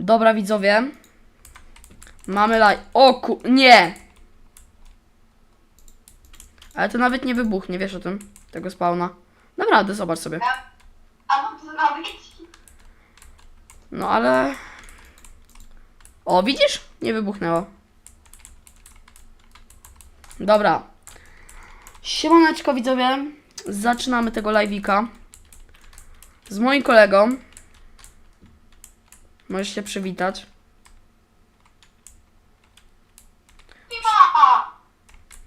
Dobra, widzowie. Mamy live. O ku... Nie! Ale to nawet nie wybuchnie, wiesz o tym? Tego spawna. Naprawdę, zobacz sobie. A mam to zrobić? No ale... O, widzisz? Nie wybuchnęło. Dobra. Siemaneczko widzowie. Zaczynamy tego live'ika. Z moim kolegą. Możesz się przywitać.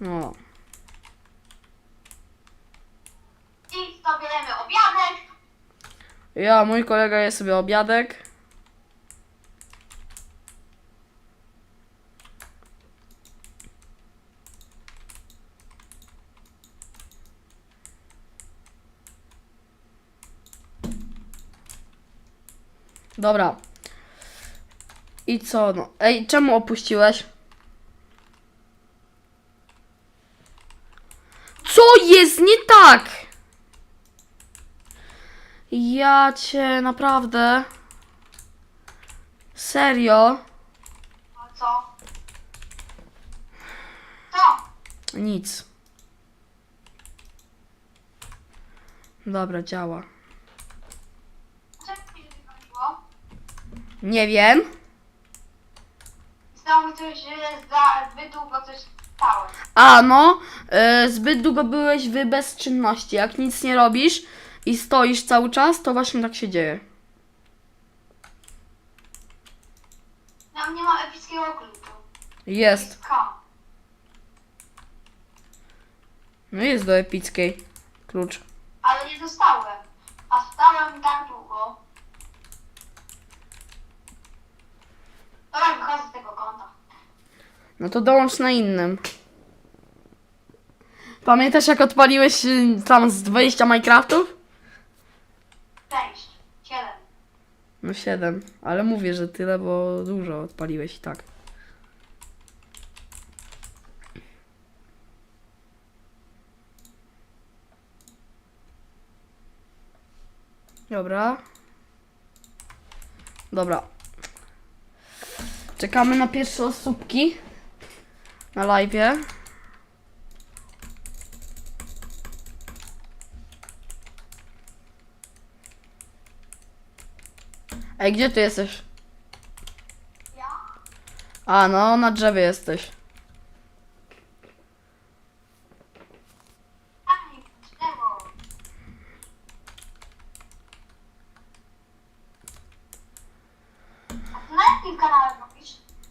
No. I sobie jemy obiadek. Ja, mój kolega je sobie obiadek. Dobra. I co? No. Ej, czemu opuściłeś? Co jest nie tak? Ja cię naprawdę. Serio? A co? Co? Nic. Dobra, działa. Mi się? Nie wiem. Coś, za zbyt długo coś stało. A no, e, zbyt długo byłeś w bezczynności. Jak nic nie robisz i stoisz cały czas, to właśnie tak się dzieje. Ja nie mam epickiego kluczu. Jest. No jest do epickiej klucz. Ale nie dostałem. A stałem tak długo. Dobra, wychodzę z tego konta. No to dołącz na innym. Pamiętasz jak odpaliłeś y, tam z 20 Minecraftów? Sześć. Siedem. No 7, ale mówię, że tyle, bo dużo odpaliłeś i tak. Dobra. Dobra. Czekamy na pierwsze osóbki na live. Ej, gdzie ty jesteś? Ja? A, no, na drzewie jesteś.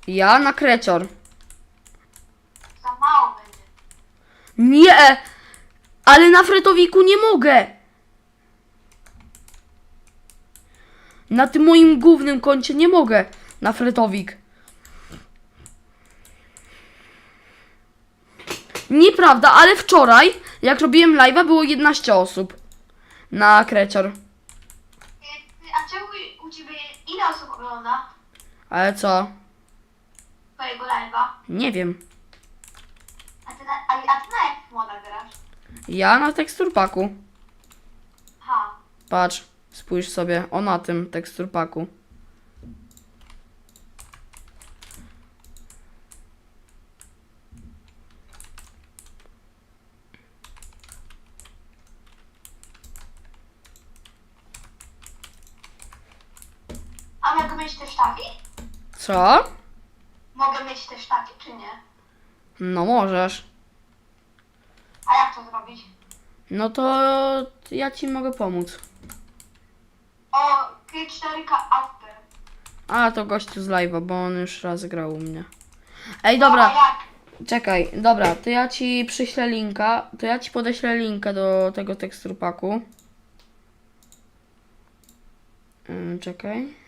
Ja na krecior. Nie! Ale na fretowiku nie mogę! Na tym moim głównym koncie nie mogę. Na fretowik. Nieprawda, ale wczoraj, jak robiłem live'a, było 11 osób. Na krecior. A czemu u ciebie ile osób ogląda Ale co? twojego live'a? Nie wiem. A ty na, a, a ty na jakich modach grasz? Ja na teksturpaku. Patrz, spójrz sobie. O na tym teksturpaku. A mogę mieć też taki? Co? Mogę mieć też taki, czy nie? No możesz. Zrobić? No to ja ci mogę pomóc. O, K4K After. A, to gościu z live'a, bo on już raz grał u mnie. Ej, A dobra, jak? czekaj, dobra, to ja ci przyślę linka, to ja ci podeślę linka do tego teksturpaku. Czekaj.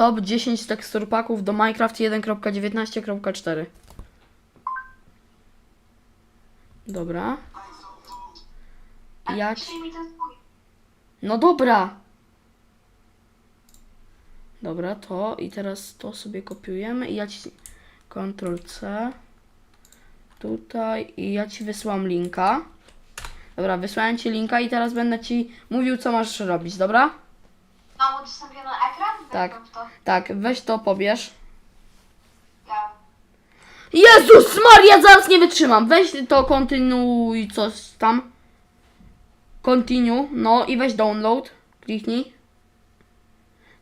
Top 10 teksturpaków do Minecraft 1.19.4 Dobra. Jak? No dobra. Dobra, to i teraz to sobie kopiujemy i ja ci Ctrl C tutaj i ja ci wysłam linka. Dobra, wysłałem ci linka i teraz będę ci mówił, co masz robić, dobra? Mam? Tak. To. Tak, weź to, pobierz. Ja. Jezus Maria, zaraz nie wytrzymam. Weź to, kontynuuj coś tam. Continue, no i weź download. Kliknij.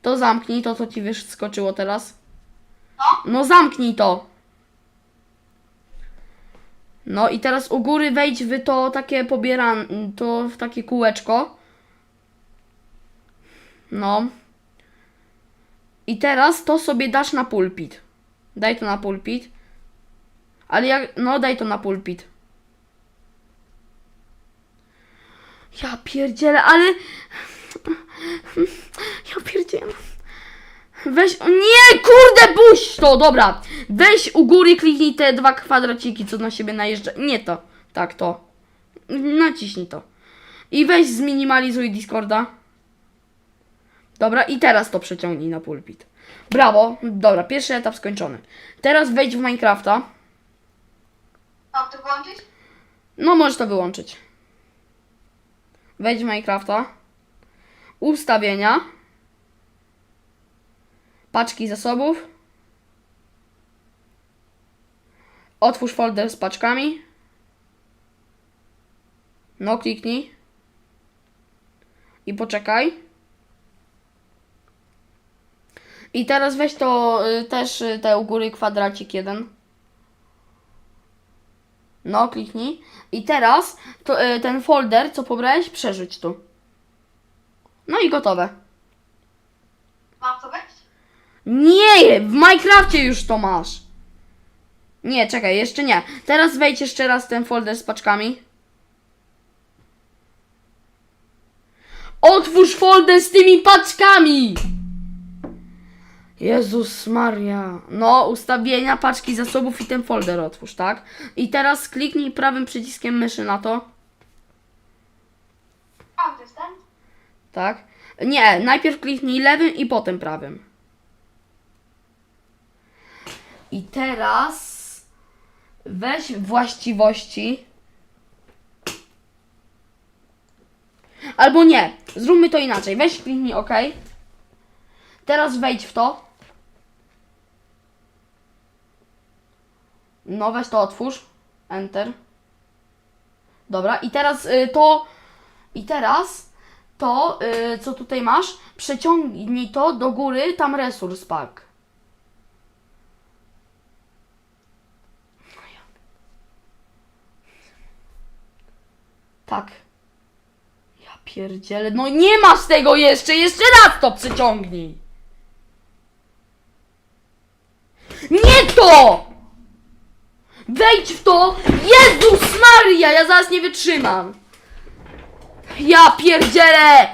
To zamknij, to co ci wyskoczyło teraz. No. No zamknij to. No i teraz u góry wejdź w to takie pobieran, to w takie kółeczko. No. I teraz to sobie dasz na pulpit. Daj to na pulpit. Ale jak, no daj to na pulpit. Ja pierdzielę, ale... Ja pierdzielę. Weź, nie, kurde, puść to, dobra. Weź u góry, kliknij te dwa kwadraciki, co na siebie najeżdża. Nie to, tak to. Naciśnij to. I weź zminimalizuj Discorda. Dobra, i teraz to przeciągnij na pulpit. Brawo, dobra, pierwszy etap skończony. Teraz wejdź w Minecrafta. Mam to włączyć? No, możesz to wyłączyć. Wejdź w Minecrafta. Ustawienia. Paczki zasobów. Otwórz folder z paczkami. No, kliknij. I poczekaj. I teraz weź to y, też y, te u góry kwadracik jeden. No, kliknij. I teraz to, y, ten folder, co pobrałeś, przerzuć tu. No i gotowe. Mam to wejść? Nie, w Minecrafcie już to masz. Nie, czekaj, jeszcze nie. Teraz wejdź jeszcze raz ten folder z paczkami. Otwórz folder z tymi paczkami! Jezus Maria. No, ustawienia, paczki zasobów i ten folder otwórz, tak? I teraz kliknij prawym przyciskiem myszy na to. A, to jest ten? Tak? Nie, najpierw kliknij lewym i potem prawym. I teraz weź właściwości. Albo nie, zróbmy to inaczej. Weź kliknij OK. Teraz wejdź w to. No, weź to otwórz. Enter. Dobra, i teraz y, to. I teraz to, y, co tutaj masz, przeciągnij to do góry, tam resurs pack. Tak. Ja pierdzielę, no nie masz tego jeszcze, jeszcze raz to przeciągnij. Nie to! Wejdź w to! Jezus Maria, ja zaraz nie wytrzymam. Ja pierdzielę!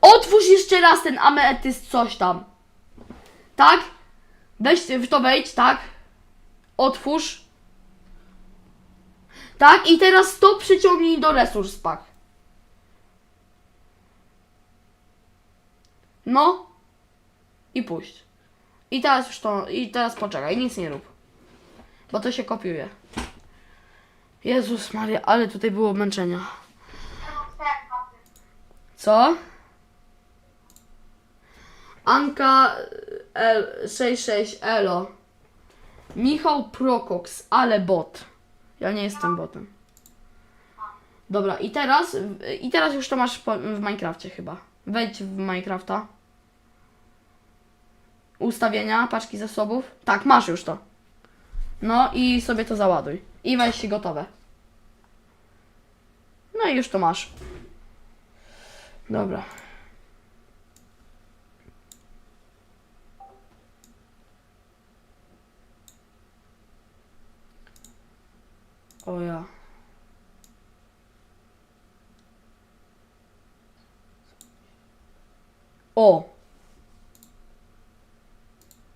Otwórz jeszcze raz ten ametyst coś tam. Tak? Weź w to wejdź, tak? Otwórz. Tak? I teraz to przyciągnij do resurs pack. No. I puść. I teraz już to, i teraz poczekaj, nic nie rób. Bo to się kopiuje. Jezus Maria, ale tutaj było męczenia. Co? Anka L, 66 Elo. Michał Prokox, ale bot. Ja nie jestem botem. Dobra, i teraz i teraz już to masz po- w Minecrafcie chyba. Wejdź w Minecrafta. Ustawienia, paczki zasobów. Tak, masz już to. No i sobie to załaduj. I weź gotowe. No i już to masz. Dobra. O ja. O!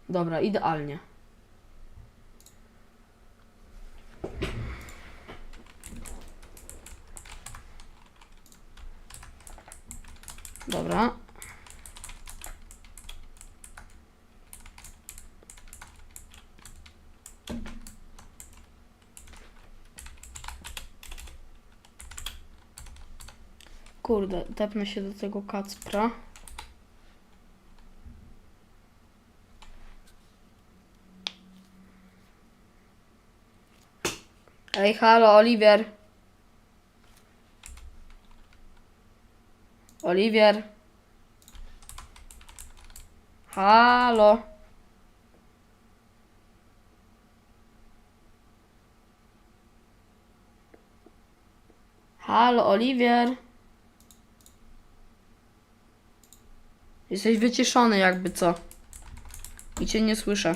Dobra, idealnie. Dobra. Kurde, tepnę się do tego Kacpra. Ej, halo, Oliwier. Oliwier. Halo. Halo, Oliwier. Jesteś wyciszony jakby co. I cię nie słyszę.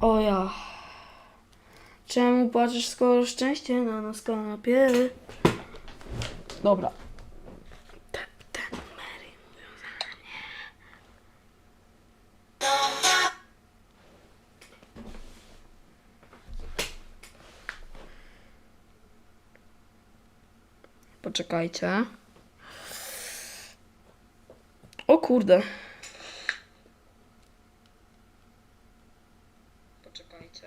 O ja. Czemu płaczesz, skoro szczęście na nas kanapie? Dobra. Poczekajcie. O kurde. Poczekajcie.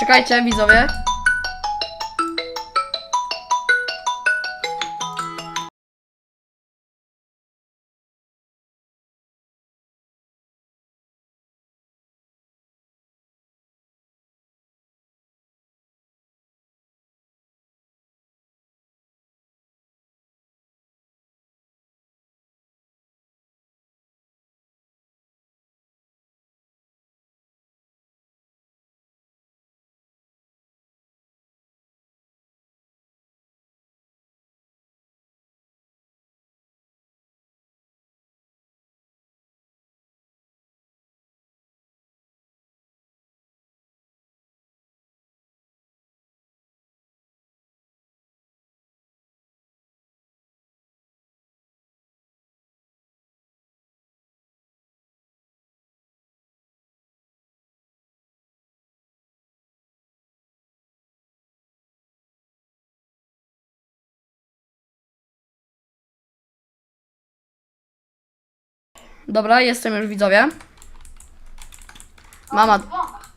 Czekajcie, widzowie. Dobra, jestem już widzowie. Mama,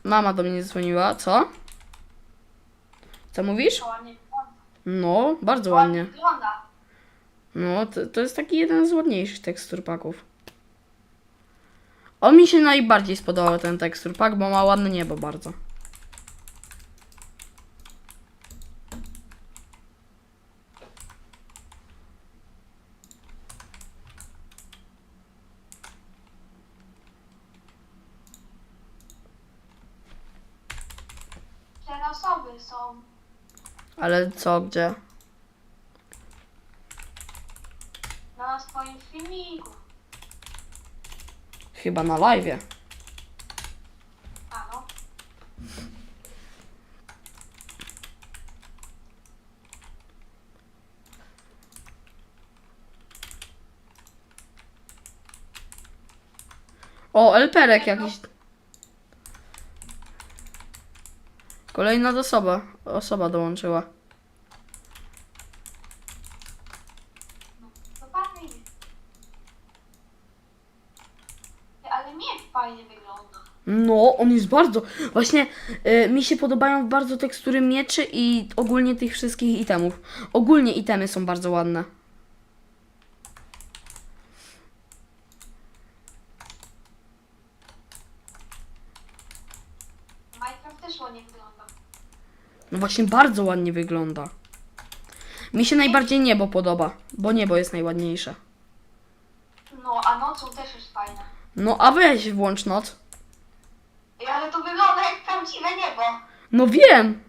mama do mnie dzwoniła, co? Co mówisz? No, bardzo Ładnie. No, to, to jest taki jeden z ładniejszych tekstur paków. On mi się najbardziej spodobał ten tekstur pak, bo ma ładne niebo bardzo. Ale co, gdzie? Na swoim filmiku. Chyba na live. A no. O, Elperek jakiś. Kolejna osoba, osoba dołączyła. no. To fajnie. Ty, Ale miecz fajnie wygląda. No, on jest bardzo. Właśnie y, mi się podobają bardzo tekstury mieczy i ogólnie tych wszystkich itemów. Ogólnie itemy są bardzo ładne. Minecraft też ładnie wygląda. No właśnie bardzo ładnie wygląda. Mi się najbardziej niebo podoba, bo niebo jest najładniejsze. No, a nocą też jest fajne. No a weź włącz noc. Ej, ale to wygląda jak prawdziwe niebo. No wiem.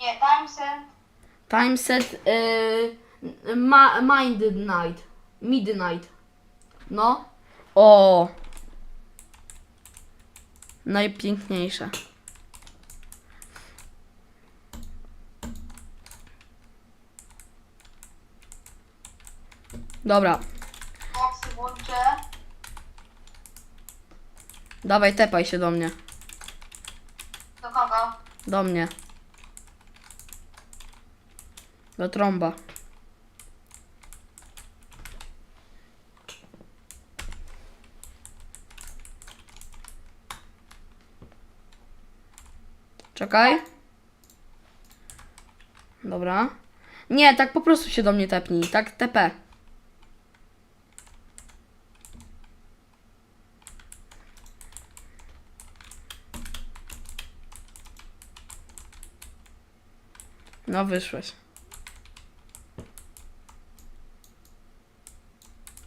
Nie, Timeset. Timeset y, ma, Midnight. Midnight. No. O. Najpiękniejsze. Dobra, włączę. dawaj tepaj się do mnie. Do kogo? Do mnie. Do trąba. Czekaj. Dobra. Nie, tak po prostu się do mnie tepnij. Tak TP. No wyszłeś.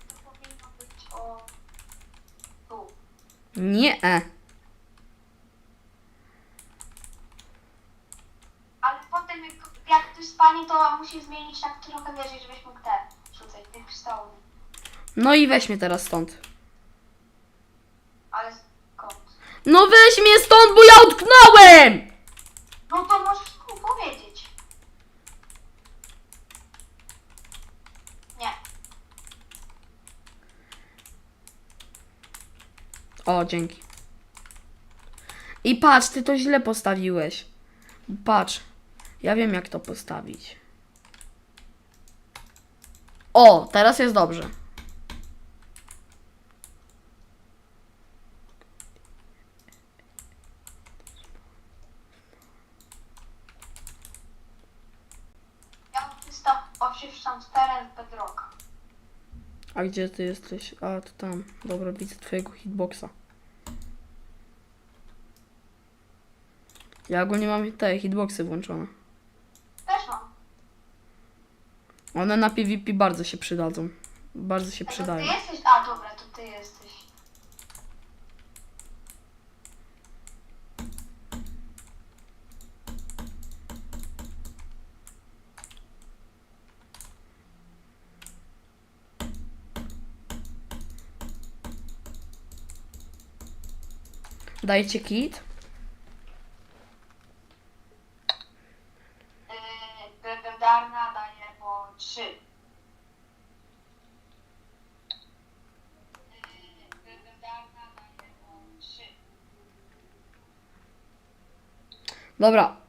To powinno być o... Tu. Nie. e. Ale potem jak, jak ktoś spanie, to musi zmienić tak trochę wyżej, żebyś mógł te rzucać, tych krystałów. No i weź mnie teraz stąd. Ale skąd? No weź mnie stąd, bo ja utknąłem! No to możesz mu powiedzieć. Nie. O, dzięki. I patrz, ty to źle postawiłeś. Patrz. Ja wiem, jak to postawić. O, teraz jest dobrze. Ja mam 384 z bedrocka. A gdzie ty jesteś? A, to tam. Dobra, widzę twojego hitboxa. Ja ogólnie mam te hitboxy włączone. Też mam. One na PvP bardzo się przydadzą. Bardzo się A to ty przydają. jesteś? A dobra, to ty jesteś. Dajcie kit. Legendarna daje po 3. Legendarna daje po 3. Dobra. Dobra.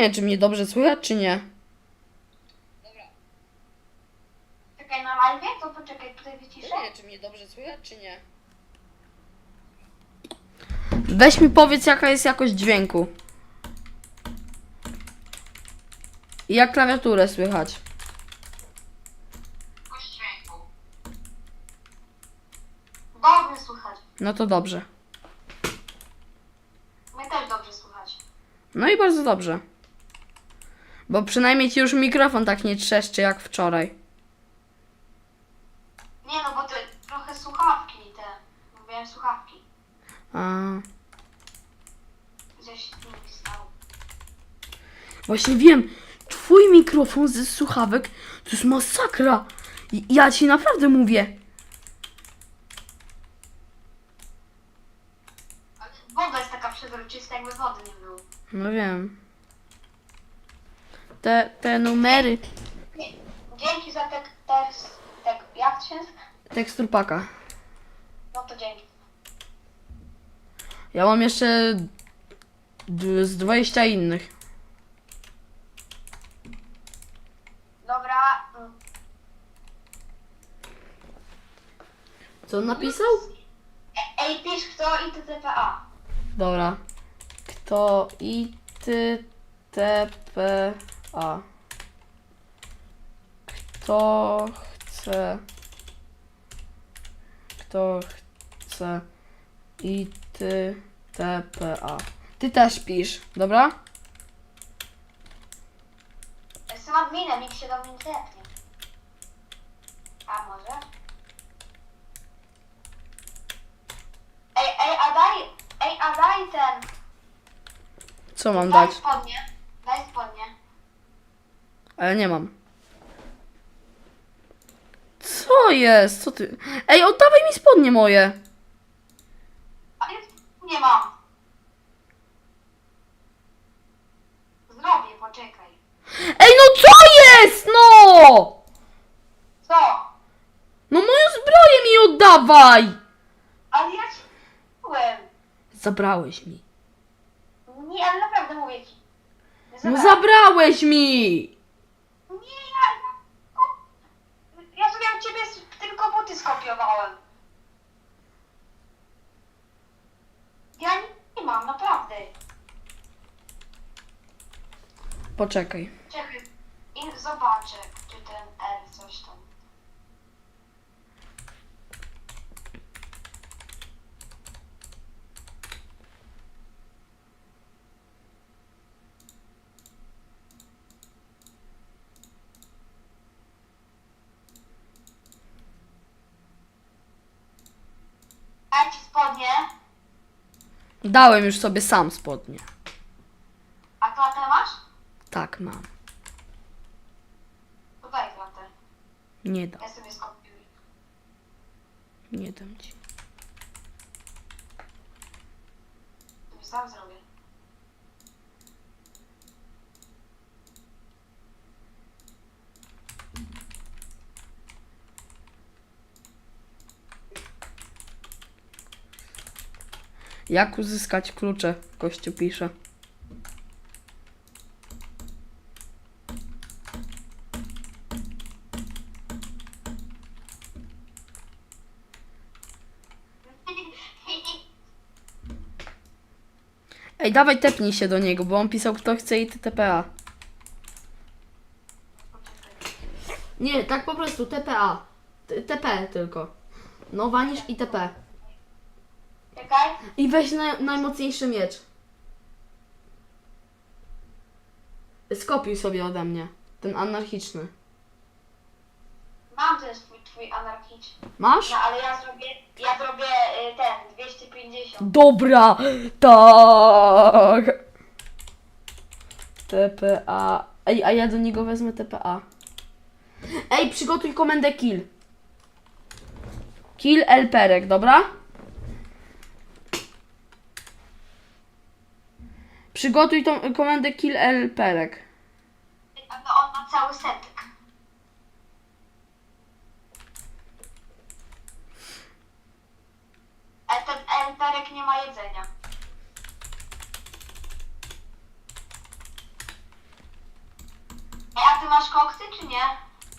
Ja nie wiem, czy mnie dobrze słychać, czy nie. Czekaj na live, to poczekaj, tutaj wyciszę. Ja nie wiem, czy mnie dobrze słychać, czy nie. Weź mi powiedz, jaka jest jakość dźwięku. I jak klawiaturę słychać. Jakość dźwięku. Dobrze słychać. No to dobrze. Mnie też dobrze słychać. No i bardzo dobrze. Bo przynajmniej ci już mikrofon tak nie trzeszczy jak wczoraj. Nie no, bo to trochę słuchawki te. Mówiłem słuchawki. A, Gdzieś nie stało. właśnie wiem, twój mikrofon ze słuchawek to jest masakra. I- Ja ci naprawdę mówię. Ale woda jest taka przezroczysta, jakby wody nie było. No wiem. Te, te numery. Dzięki za te, te, te jak się? Teksturpaka. No to dzięki. Ja mam jeszcze d- z 20 innych. Dobra. mm. Co on napisał? E- Ej, pisz kto i TTPA. Dobra. Kto i ty t p a. Kto chce Kto chce i ty t p a. Ty też pisz, dobra? Jestem adminem, nikt się do mnie nie tepnie. A może? Ej, ej, a daj, ej, a daj ten. Co mam Daj dać? spodnie. Ale nie mam. Co jest? Co ty? Ej, oddawaj mi spodnie moje. A ja nie mam. Zrobię, poczekaj. Ej, no co jest? No! Co? No moją zbroję mi oddawaj! Ale ja ci. Zabrałeś mi. Nie, ale naprawdę mówię ci. No zabrałem. zabrałeś mi! skopiowałem. Ja nie mam, naprawdę. Poczekaj. Czekaj, i zobaczę. Dałem już sobie sam spodnie. a klatę masz? Tak, mam. To daj klatę. Nie dam. Ja sobie skopiuję. Nie dam ci. To sam zrobię. Jak uzyskać klucze? Gościu pisze. Ej, dawaj tepnij się do niego, bo on pisał kto chce i TPA. Nie, tak po prostu TPA. TP tylko. No wanisz i TP. Czekaj. I weź naj, najmocniejszy miecz. Skopiuj sobie ode mnie. Ten anarchiczny. Mam ten swój twój anarchiczny. Masz? No ale ja zrobię, ja zrobię y, ten 250. Dobra! Tak! TPA. Ej, a ja do niego wezmę TPA. Ej, przygotuj komendę kill. Kill Elperek, dobra? Przygotuj tą komendę kill Elperek. No on ma cały setek. Ale ten Elperek nie ma jedzenia. Ej, a ty masz koksy czy nie?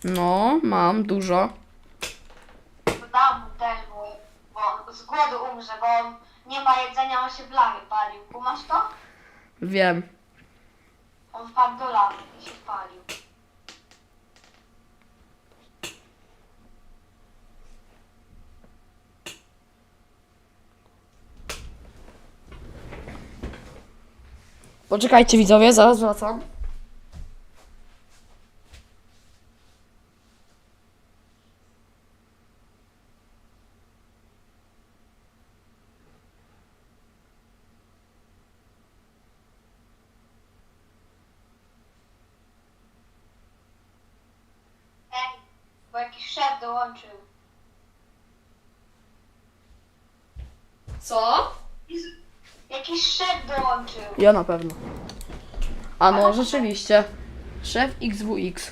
No, mam dużo. To dam mu też, bo, bo on z głodu umrze, bo on nie ma jedzenia, on się w lawie palił. Kumasz to? Wiem. On wpadł do lawy i się spalił. Poczekajcie widzowie, zaraz wracam. Ej, bo jakiś szef dołączył. Co? Jakiś szef dołączył. Ja na pewno. A no, rzeczywiście. Szef XWX.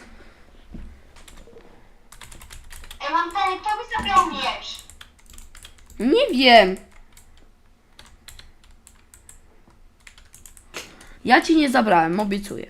Ej, mam pytanie, kto mi zabrał miecz? Nie wiem. Ja ci nie zabrałem, obiecuję.